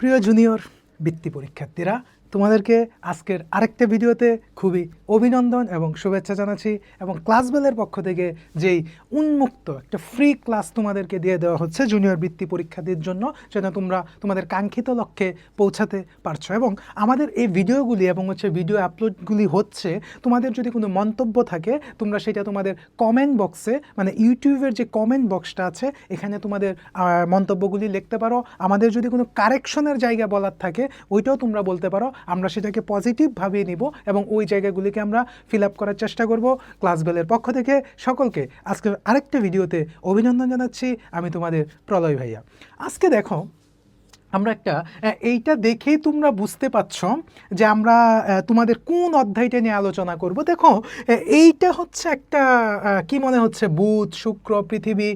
প্রিয় জুনিয়র বৃত্তি পরীক্ষার্থীরা তোমাদেরকে আজকের আরেকটা ভিডিওতে খুবই অভিনন্দন এবং শুভেচ্ছা জানাচ্ছি এবং ক্লাস বেলের পক্ষ থেকে যেই উন্মুক্ত একটা ফ্রি ক্লাস তোমাদেরকে দিয়ে দেওয়া হচ্ছে জুনিয়র বৃত্তি পরীক্ষার্থীর জন্য, যেন তোমরা তোমাদের কাঙ্ক্ষিত লক্ষ্যে পৌঁছাতে পারছ এবং আমাদের এই ভিডিওগুলি এবং হচ্ছে ভিডিও আপলোডগুলি হচ্ছে, তোমাদের যদি কোনো মন্তব্য থাকে, তোমরা সেটা তোমাদের কমেন্ট বক্সে মানে ইউটিউবের যে কমেন্ট বক্সটা আছে, এখানে তোমাদের মন্তব্যগুলি লিখতে পারো। আমাদের যদি কোনো কারেকশনের জায়গা বলার থাকে, ওইটাও তোমরা বলতে পারো। আমরা সেটাকে পজিটিভভাবে নিব এবং ওই জায়গাগুলিকে আমরা ফিল আপ করার চেষ্টা করব ক্লাস বেলের পক্ষ থেকে। সকলকে আজকের আরেকটা ভিডিওতে অভিনন্দন জানাচ্ছি। আমি তোমাদের প্রলয় ভাইয়া। আজকে দেখো আমরা একটা এইটা দেখেই তোমরা বুঝতে পারছ যে আমরা তোমাদের কোন অধ্যায়টা নিয়ে আলোচনা করব। দেখো এইটা হচ্ছে একটা কি মনে হচ্ছে? বুধ, শুক্র, পৃথিবী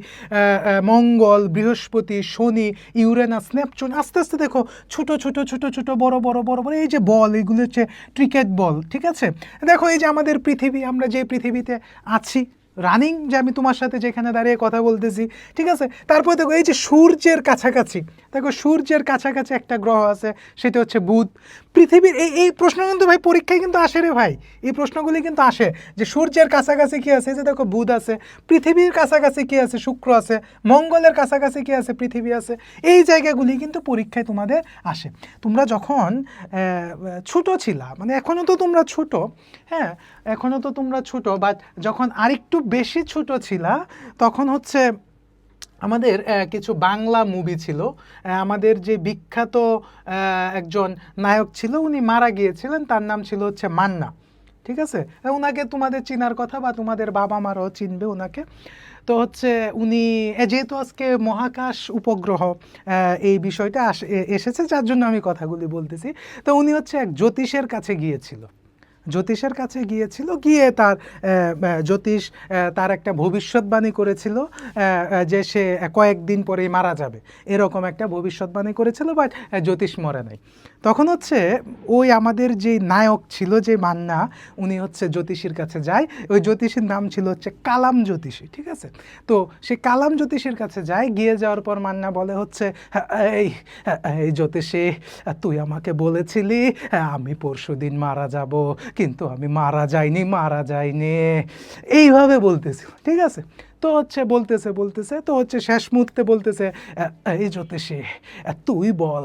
মঙ্গল, বৃহস্পতি, শনি, ইউরেনাস, নেপচুন, আস্তে আস্তে দেখো, ছোট ছোট ছোট ছোট, বড় বড় বড় বড়, এই যে বল, এগুলো হচ্ছে ক্রিকেট বল, ঠিক আছে? দেখো, এই যে আমাদের পৃথিবী, আমরা যে পৃথিবীতে আছি রানিং যে আমি তোমার সাথে যেখানে দাঁড়িয়ে কথা বলতেছি, ঠিক আছে? তারপরে দেখো, এই যে সূর্যের কাছাকাছি, দেখো সূর্যের কাছাকাছি একটা গ্রহ আছে, সেটা হচ্ছে বুধ। পৃথিবীর এই এই প্রশ্ন কিন্তু ভাই, পরীক্ষায় কিন্তু আসে রে ভাই। এই প্রশ্নগুলি কিন্তু আসে যে সূর্যের কাছাকাছি কী আছে? যে দেখো বুধ আছে, পৃথিবীর কাছাকাছি কি আছে? শুক্র আছে, মঙ্গলের কাছাকাছি কী আছে? পৃথিবী আছে। এই জায়গাগুলি কিন্তু পরীক্ষায় তোমাদের আসে। তোমরা যখন ছোট ছিলা মানে এখনও তো তোমরা ছোট হ্যাঁ এখনও তো তোমরা ছোট বাট যখন আরেকটু বেশি ছোট ছিলা, তখন হচ্ছে আমাদের কিছু বাংলা মুভি ছিল। আমাদের যে বিখ্যাত একজন নায়ক ছিল, উনি মারা গিয়েছিলেন, তার নাম ছিল হচ্ছে মান্না। ঠিক আছে? ওনাকে তোমাদের চিনার কথা বা তোমাদের বাবা মারাও চিনবে ওনাকে তো হচ্ছে উনি যেহেতু আজকে মহাকাশ উপগ্রহ এই বিষয়টা এসেছে, যার জন্য আমি কথাগুলি বলতেছি। তো উনি হচ্ছে এক জ্যোতিষের কাছে গিয়েছিল। জ্যোতিষের কাছে গিয়েছিল গিয়ে তার জ্যোতিষ তার একটা ভবিষ্যৎবাণী করেছিল যে সে কয়েকদিন পরেই মারা যাবে। এরকম একটা ভবিষ্যৎবাণী করেছিল বাট জ্যোতিষ মরে নাই। তখন হচ্ছে ওই আমাদের যে নায়ক ছিল যে মান্না উনি হচ্ছে জ্যোতিষীর কাছে যায়। ওই জ্যোতিষীর নাম ছিল হচ্ছে কালাম জ্যোতিষী ঠিক আছে? তো সে কালাম জ্যোতিষীর কাছে যায় গিয়ে যাওয়ার পর মান্না বলে হচ্ছে "হ্যাঁ, এই এই জ্যোতিষী তুই আমাকে বলেছিলি হ্যাঁ, আমি পরশু দিন মারা যাব কিন্তু আমি মারা যাইনি মারা যাইনি। এইভাবে বলতেছি, ঠিক আছে? তো হচ্ছে বলতেছে বলতেছে, তো হচ্ছে শেষ মুহূর্তে বলতেছে এই জ্যোতিষী তুই বল,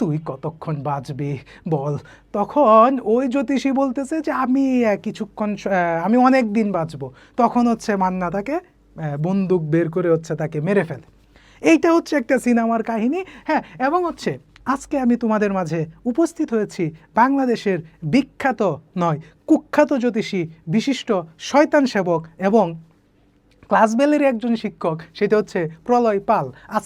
তুই কতক্ষণ বাঁচবি, বল। তখন ওই জ্যোতিষী বলতেছে যে, আমি কিছুক্ষণ আমি অনেক দিন বাঁচবো। তখন হচ্ছে মান্না তাকে বন্দুক বের করে হচ্ছে তাকে মেরে ফেলে। এইটা হচ্ছে একটা সিনেমার কাহিনী হ্যাঁ এবং হচ্ছে আজকে আমি তোমাদের মাঝে উপস্থিত হয়েছি বাংলাদেশের বিখ্যাত নয়, কুখ্যাত জ্যোতিষী, বিশিষ্ট শয়তান সেবক এবং ক্লাস বেলের একজন শিক্ষক, সেটা হচ্ছে প্রলয় পাল। আজ